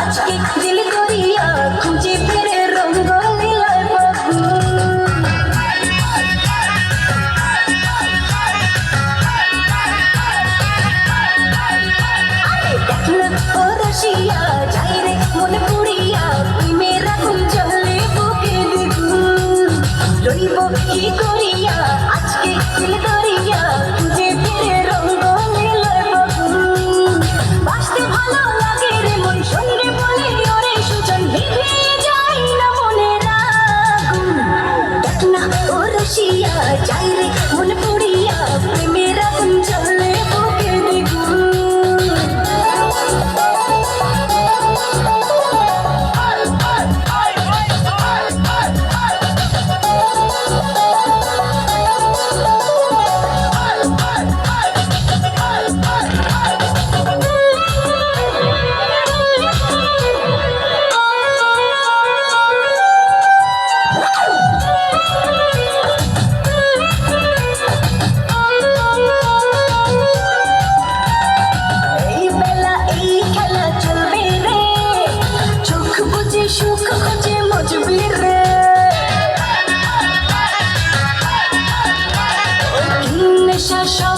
আজকে দিল করিয়া, খুঁজে ফিরে রঙ্গ লীলায় বাবু ও রসিয়া যাই রে মনে পুড়িয়া প্রেমের আগুন করিয়া, আজকে করিয়া ও রসিয়া shall